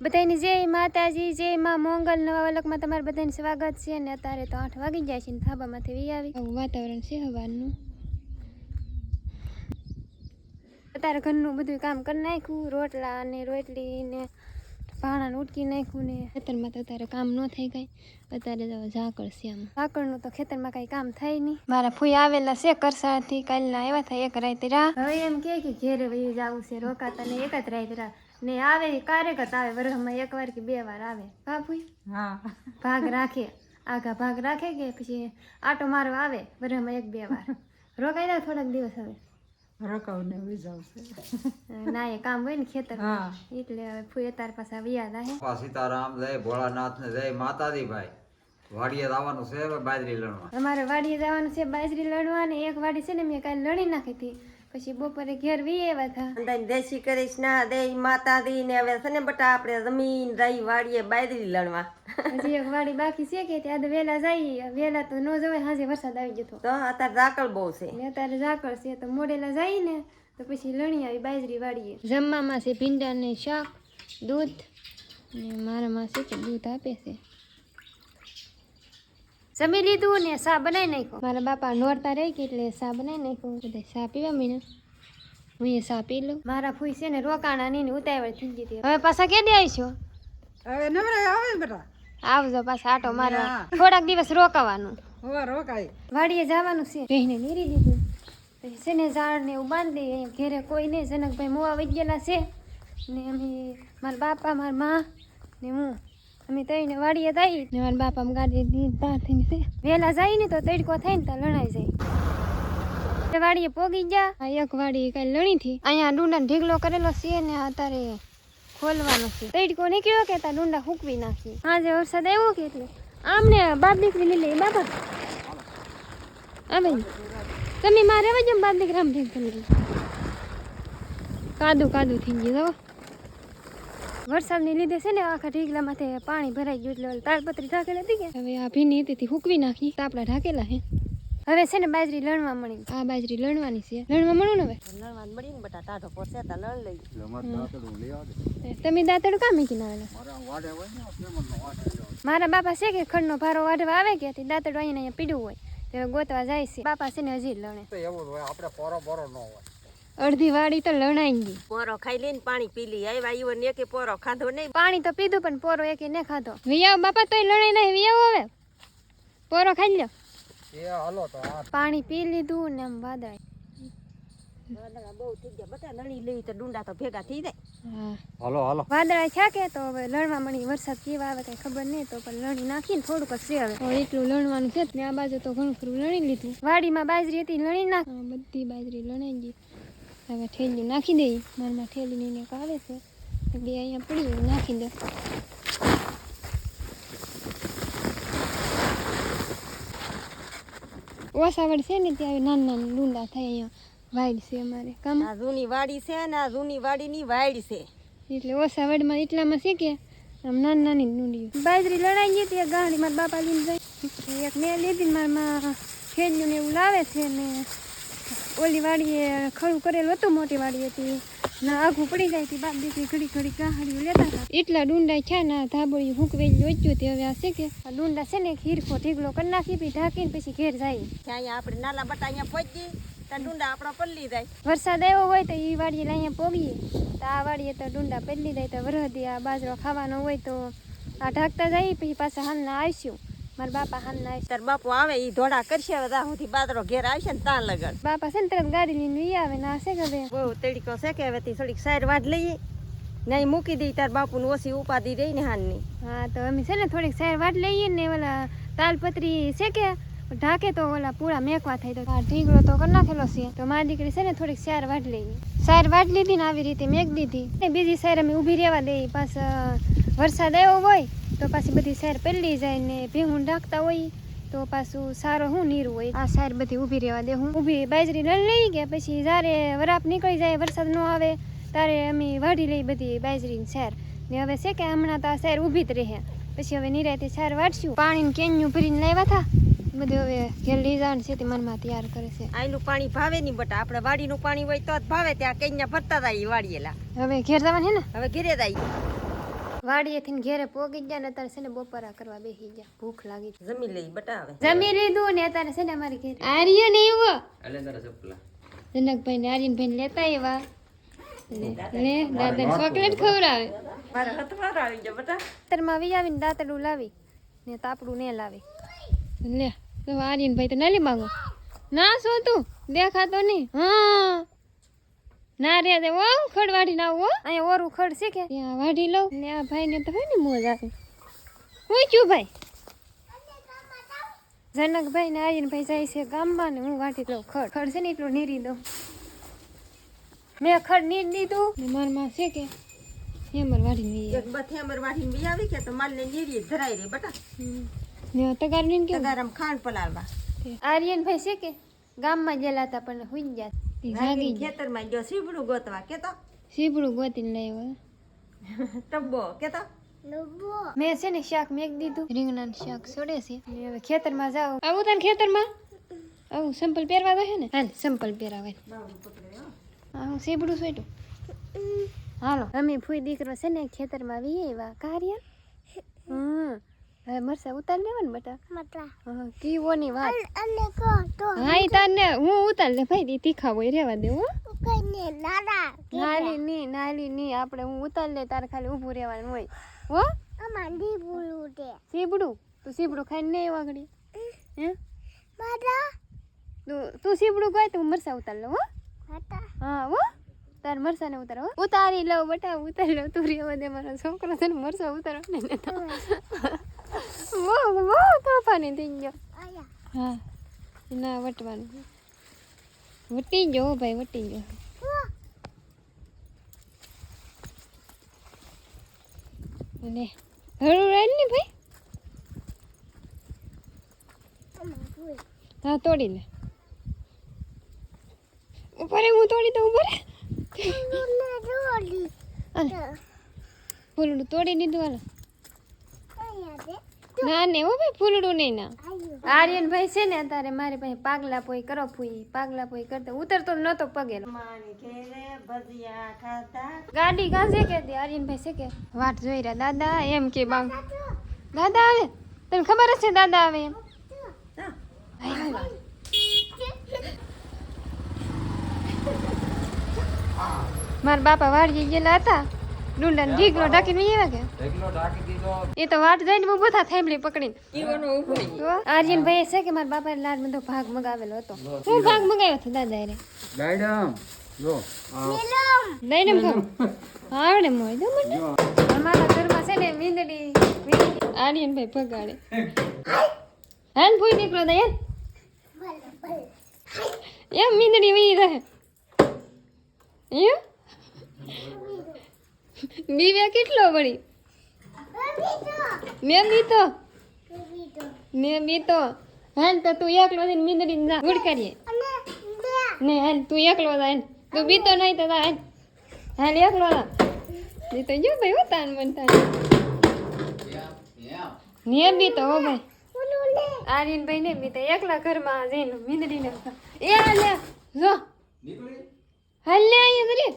બધાની જય માતાજી જય માં મોંગલ. નવા વલકમાં તમારું બધાને સ્વાગત છે ને અત્યારે તો આઠ વાગી જાય છે ને થાબામાંથી વી આવી. આવું વાતાવરણ છે હવાનું. અત્યારે ઘરનું બધું કામ કરી નાખ્યું રોટલા ને રોટલી ને ભાણાને ઉટકી નાખ્યું ને. ખેતરમાં તો અત્યારે કામ ન થઈ ગઈ અત્યારે તો ઝાકળ છે આમ. ઝાકળનું તો ખેતરમાં કાંઈ કામ થાય નહીં. મારા ફૂઈ આવેલા છે કરસાથી. કાલના આવ્યા થાય એક રાતે રા હવે એમ કે ઘેરે વયું જવું છે રોકાતા ને એક જ રાત રા ને આવે ક્યારેક જ આવે વરસમાં એક વાર કે બે વાર આવે. હા હા. ભાગ રાખે. આગા ભાગ રાખે કે પછી આટો મારવા આવે વરસમાં એક બે વાર? રોકાઈ જાય થોડાક દિવસ હવે. રોકાવને વિજાવશે ના એ કામ હોય ને ખેતર એટલે હવે ફૂઈ તાર પાછા વિયાદ આવે સીતારામ જય ભોળાનાથ ને જય માતાજી ભાઈ. વાડીએ જવાનું છે બાજરી લણવા. અમારે વાડીએ જવાનું છે બાજરી લણવા ને એક વાડી છે ને મેં કાલે લડી નાખી હતી. પછી બપોરે ઘેર વી આવ્યા હતા અંદાજ દેશી કરીશ ના દે માતાજી ને હવે છે ને બટા આપણે જમીન રહી વાડીએ બાયરી લણવા. હજી એક વાડી બાકી છે કે ત્યાં તો વહેલા જઈએ વહેલા તો ન જવાય હાજે વરસાદ આવી જતો તો. અત્યારે ઝાકળ બહુ છે. ને અત્યારે ઝાકળ છે તો મોડેલા જઈએ ને તો પછી લણી આવી બાજરી વાડીએ. જમવામાં છે ભીંડા ને શાક દૂધ ને મારામાં છે કે દૂધ આપે છે. જમી લીધું ને સા બનાવી નાખ્યો. મારા બાપા નોરતા રહી ગઈ એટલે સા બનાવી નાખ્યો. બધા સા પીવા મીને હું એ સા પી લઉં. મારા ફૂઈ છે ને રોકાણા ની ઉતાવળ થઈ ગઈ હતી. હવે પાછા કેદી આવીશું? હવે નવરાય આવે બેટા. આવજો પાછા આટો મારવા. થોડાક દિવસ રોકાવાનું. હવે રોકાય. વાડીએ જવાનું છે. બહેને નીરી દીધું. પછી છે ને ઝાડ ને એવું બાંધી અહીંયા ઘેરે કોઈ નહીં. જનકભાઈ મોવા વહી ગયેલા છે. ને અમે મારા બાપા મારા મા ને હું. અમે તઈને વાડીએ જઈ ને મારા બાપા આમ ગાડી બહાર થઈને છે. વહેલા જાય ને તો તડકો થાય ને તો લણાઈ જાય. વાડીએ પોગી ગયા. આ એક વાડી કઈ લણી થી. અહીંયા ડુંડા ઢીગલો કરેલો છે ને અત્યારે ખોલવાનો છે. તડકો નીકળ્યો કે ત્યાં ડુંડા હૂકવી નાખી. આજે વરસાદ આવ્યો કે એટલે? આમને બાપ દીકરી લીલી બાપા. આવે તમે મારે હવે જેમ બાપ દીકરા ભેગ કાદુ કાદુ થઈ ગયું વરસાદને લીધે છે ને આખા ઢીગલામાંથી પાણી ભરાઈ ગયું એટલે તાળપત્રી ઢાકેલા ઢાકેલી હતી કે હવે આ ભીની હતી હુકવી નાખી તાપડા ઢાકેલા હે. હવે છે ને બાજરી લણવા મળી. આ બાજરી લણવાની છે. લણવા મળું ને હવે? લણવા મળી ને બટા ટાઢો પોસે તા લણ લઈ. તમે દાંતડું કામ મૂકીને આવેલા મારા બાપા છે કે ખડનો ભારો વાઢવા આવે કે તે દાંતડું અહીંયા અહીંયા પીડું હોય. તો ગોતવા જાય છે. બાપા છે ને હજી લણે. એવું હોય આપણે પોરો પોરો ન હોય. અડધી વાડી તો લણાઈ ગઈ. પોરો ખાઈ લઈને પાણી પી લી આવ્યા. ઈવન એકે પોરો ખાધો નહીં. પાણી તો પીધું પણ પોરો એકે ને ખાધો. વિયાવ બાપા તોય લણાઈ નહીં. વિયાવ હવે. પોરો ખાઈ લ્યો. એ હાલો તો પાણી પી લીધું ને આમ વાદળ. વાદળા લણી લઈ તો ડુંડા તો ભેગા થઈ જાય. હા. હાલો હાલો. તો હવે લણવા મળી. વરસાદ કેવા આવે કઈ ખબર નહીં તો પણ લણી નાખીને થોડુંક જ છે હવે. હવે એટલું લણવાનું છે ને. આ બાજુ તો ઘણું ખરું. લણી લીધું. વાડીમાં બાજરી હતી લણી નાખ બધી બાજરી લણાઈ ગઈ. હવે ઠેલી નાખી દઈ મારમાં ઠેલી ને આવે છે. બે અહીંયા પડી નાખી દે. ઓસાવડ છે ને ત્યાં નાના નાના ડુંડા થાય અહીંયા. વાઈડ છે અમારે કામ. આ જૂની વાડી છે ને આ જૂની વાડીની વાડ છે. એટલે ઓછા વડમાં એટલામાં છે કે આમ નાની નાની લુંડી બાજરી લડાઈ ગઈ ત્યાં ગાડી મારા બાપા લઈને જાય એક મેં લીધી મારમાં મારા માં ને એવું લાવે છે ને ઓલી વાડીએ ખરું કરેલું હતું મોટી વાડી હતી. ના આઘું પડી જાય હતી બાપ દીકરી ઘડી ઘડી કાહડીઓ લેતા હતા. એટલા ડુંડા છે ને ધાબળી હુંકવેલી લોચ્યું તે હવે આ છે કે આ ડુંડા છે ને ખીરખો ઢીગલો કરી નાખી પછી ઢાંકીને પછી ઘેર જાય. ત્યાં અહીંયા આપણે નાલા બટા અહીંયા પહોંચી ડુંડા આપણા પલ્લી જાય વરસાદ આવ્યો હોય તો એ વાડીએ અહીંયા પોગીએ. તો આ વાડીએ તો ડુંડા પહેલી જાય તો વરહદી આ બાજરો ખાવાનો હોય તો આ ઢાંકતા જઈએ પછી પાછા હાલના આવીશું. મારા બાપા હાલ ના તાર બાપુ આવે ઈ ધોળા કરશે હવે ત્યાં સુધી બાદરો ઘેર આવશે ને ત્યાં લગન. બાપા છે ને તરત ગાડી લઈને વી આવે ને છે કે બહુ તડકો છે કે હવે થોડીક સાઈડ વાટ લઈએ. નહીં મૂકી દઈ તાર બાપુને ઓછી ઉપાધિ રહી ને હાનની હા તો અમે છે ને થોડીક સાઈડ વાટ લઈએ ને ઓલા તાલપત્રી છે કે ઢાકે તો ઓલા પૂરા મેકવા થાય તો. આ ઢીંગલો તો કરી નાખેલો છે. તો મારી દીકરી છે ને થોડીક સાર વાટ લઈએ. સાર વાટ લીધી ને આવી રીતે મેક દીધી. ને બીજી સાર અમે ઊભી રહેવા દઈએ. પાછા વરસાદ આવ્યો હોય તો પાછી બધી સાઈડ પેલી જાય ને ભીહું ઢાંકતા હોય તો પાછું સારો હું નીરું હોય. આ સાઈડ બધી ઊભી રહેવા દે હું. ઊભી બાજરી લઈ લઈ ગયા પછી જ્યારે વરાપ નીકળી જાય વરસાદ ન આવે ત્યારે અમે વાઢી લઈ બધી બાજરીની સાર ને હવે છે કે હમણાં તો આ સાર ઊભી જ રહે. પછી હવે નિરાયથી સાર વાટશું પાણીને કેન્યું ભરીને લાવ્યા હતા બધું હવે ઘેર લઈ જવાનું છે તે મનમાં તૈયાર કરે છે. આયનું પાણી ભાવે નહીં બટા. આપણે વાડીનું પાણી હોય તો જ ભાવે. ત્યાં કઈ ભરતા હતા ઈ વાડીએલા. હવે ઘેર જવાનું છે ને? હવે ઘેરે જાય વાડીએથી ને ઘેરે પોગી ગયા ને અત્યારે છે ને બપોરા કરવા બેસી ગયા. ભૂખ લાગી જમી લઈ બટાવે. જમી લીધું ને અત્યારે છે ને અમારી ઘેર. આર્યન એવો એટલે તારા ચપલા જનકભાઈ ને આર્યનભાઈ ને લેતા દાદા ચોકલેટ ખવડાવે. મારા હાથમાં આવી ગયા બટા. ખેતરમાં વી આવીને દાંતડું લાવી ને તાપડું ને લાવી. લે તો આર્યનભાઈ તો નાલી માંગો. ના શું તું દેખાતો નહીં. હા. ના રે દે ઓ ખડ વાઢી ના આવું હો. અહીંયા ઓરું ખડ છે કે? ત્યાં વાઢી લઉં. ને આ ભાઈ ને તો હોય ને મોજ આવે. હું છું ભાઈ? જનકભાઈ ને આર્યનભાઈ જાય છે ગામમાં ને હું વાટી લઉં ખડ. ખડ છે ને એટલું નીરી દઉં. મેં ખડ નીર દીધું. ને મારમાં છે કે? હેમર વાઢીને વી એક બથે અમર વાઢીને આવી કે તો માલને નીરી ધરાઈ રે બટા. ને તગાર ને કેવું? તગારમ ખાંડ પલાળવા. આર્યનભાઈ છે કે? ગામમાં ગયેલા હતા પણ હુઈ ગયા. ગયા. ખેતરમાં ગયો સીવડું ગોતવા કેતો? સીપડું લઈ હોય ટબ્બો કેતો? મેં છે ને શાક મેક દીધું. રીંગણાનું શાક છોડે છે. હવે ખેતરમાં જાઓ. આવું તાર ખેતરમાં? આવું સંપલ પહેરવા દો છે ને? હાલ સંપલ પહેરાવે આવું સીપડું સોટ્યું હાલો. અમે ફૂઈ દીકરો છે ને ખેતરમાં વી એવા કાર્ય. હમ. હવે મરસા ઉતાર લેવા ને બટા? હા કીવો ની વાત હા ઈ તારને હું ઉતાર લે ભાઈ તીખા હોય રેવા દે હો. નાલી ની નાલી ની આપણે હું ઉતાર લે તારે ખાલી ઊભું રહેવાનું હોય. હો? સીબડું? તું સીબડું ખાઈને નહીં વાગડી. હે? તું તું સીબડું ગાય તું મરસા ઉતાર લઉં હો. હા હો. તાર મરસાને ઉતારો હો. ઉતારી લઉં બટા ઉતારી લઉં. તું રેવા દે મારો છોકરો છે ને મરસા ઉતારો ને તોફાની થઈ ગયો હા ના વટવાનું. વટી ગયો ભાઈ વટી ગયો. અને હળું રાડ ને ભાઈ? હા તોડી લે ઉપર હું તોડી દઉં ઉપર ફૂલડું તોડી દીધું હાલો ના, ને હો ભાઈ, ફૂલડું નહીં ના. આર્યન ભાઈ છે ને અત્યારે મારી પાસે પાગલા પોઈ કરો ફૂઈ, પાગલા પોઈ કરતા. ઉતરતો નતો પગે ગાડી છે કે દે આર્યન ભાઈ છે કે? વાટ જોઈ રહ્યા. દાદા, એમ કે બામ. દાદા આવે? તને ખબર છે દાદા આવે એમ? મારા બાપા વાળી ગયેલા હતા. ડુંડા ને ઢીકલો ઢાંકીને વહી આવ્યા કે? એકલો ઢાંકી દીધો. એ તો વાટ જઈને હું થા થેમલી પકડીને. ઈવોનો ઊભો આર્યન ભાઈ છે કે મારા બાપાએ લાડ બધો ભાગ મગાવેલો હતો? હું ભાગ મગાવ્યો હતો દાદા રે. ગાયડમ જો લઈને ભાગ. આવડે મોય દો મને. અમારા ઘરમાં છે ને મીંદડી. આર્યન ભાઈ પગાડે હાલ ભૂઈ નીકળો દયન એમ મીંદડી વી રહે એમ બીવે કેટલો વળી? મેં બીતો મેં બીતો હાલ તો તું એકલો થઈને મીંદડી ના ગુડકારીએ ને હાલ તું એકલો જા હાલ તું બીતો નહીં તો જા હાલ હાલ એકલો થા નહીં તો જો ભાઈ ઉતાન તાન ને બીતો હો ભાઈ. આર્યન ભાઈ ને બીતો એકલા ઘરમાં જઈને મીંદડી ને એ હાલ જો. હાલ લે અહીંયા પડે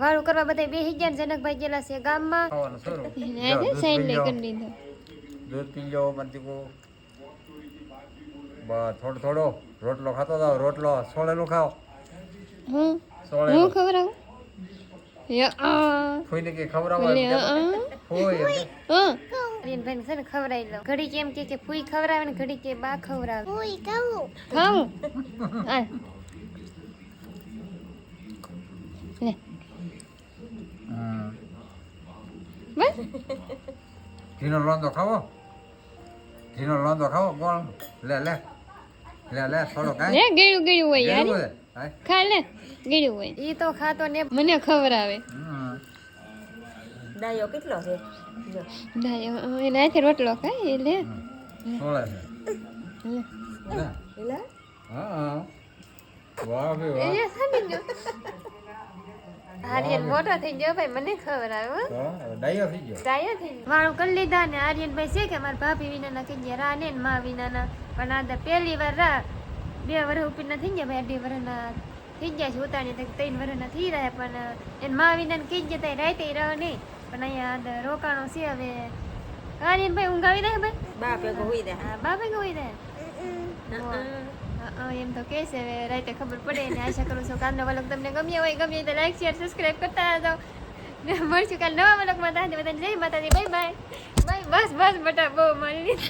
વાળું કરવા બધા બેસી ગયા જનકભાઈ ગયેલા છે ગામમાં. સાઈડ લઈ કરી દીધો. દૂધ પી લો બસ થોડો થોડો. રોટલો ખાતો જાવ રોટલો. સોળેલું ખાઓ. હું? હું સોળેલું ખબર આવું ફોઈને કે ખવડાવવા ફોઈ એમ છે ને ખવડાવી લો ઘડી કેમ કે ફૂઈ ખવડાવે ને ઘડી કે બા ખવડાવે. ખાવું? હાલ. લે હમ. બસ ઘીનો લોંદો ખાવો ઘીનો લોંદો ખાવો કોણ લે લે લે લે થોડો લે કાંઈ ગળ્યું ગળ્યું હોય યાર. ખા લે ગળ્યું હોય ઈ તો ખાતો ને મને ખવડાવે હમ. ડાયો કેટલો છે દાય એના હાથે રોટલો ખાય લે સોળે છે લે લે. હા વાહ ભઈ વાહ એ સામી ગયો આર્યન મોટો થઈ ગયો ભાઈ મને ખબર આવે હો. તો હવે ડાયો થઈ ગયો. ડાયો થઈ ગયો. વાળું કરી લીધા ને આર્યનભાઈ છે કે મારા ભાભી વિનાના કઈ ગયા રા ને મા વિનાના. પણ આ પહેલી વાર રા. બે વર્ષ ઉપર ના થઈ ગયા ભાઈ અઢી વર્ષના થઈ ગયા છે ઉતાણી તો ત્રણ વર્ષના થઈ રહ્યા પણ એને મા વિનાને ગયા ત્યાં રાતે રહે નહીં. પણ અહીંયા રોકાણો છે હવે. આર્યન ભાઈ ઊંઘાવી દે ભાઈ? બાપે ગોઈ દે હા બાપે ગોઈ રહ્યા. હા, એમ તો કે છે રાતે ખબર પડે ને આશા કરું છું કાલનો વલક તમને ગમ્યો હોય ગમ્યો તો લાઈક શેર સબસ્ક્રાઈબ કરતા ને મળશું કાલ નવા વલકમાં ત્યાં બધાને Jai Mataji bye bye bye બસ બસ બટા બહુ લીધું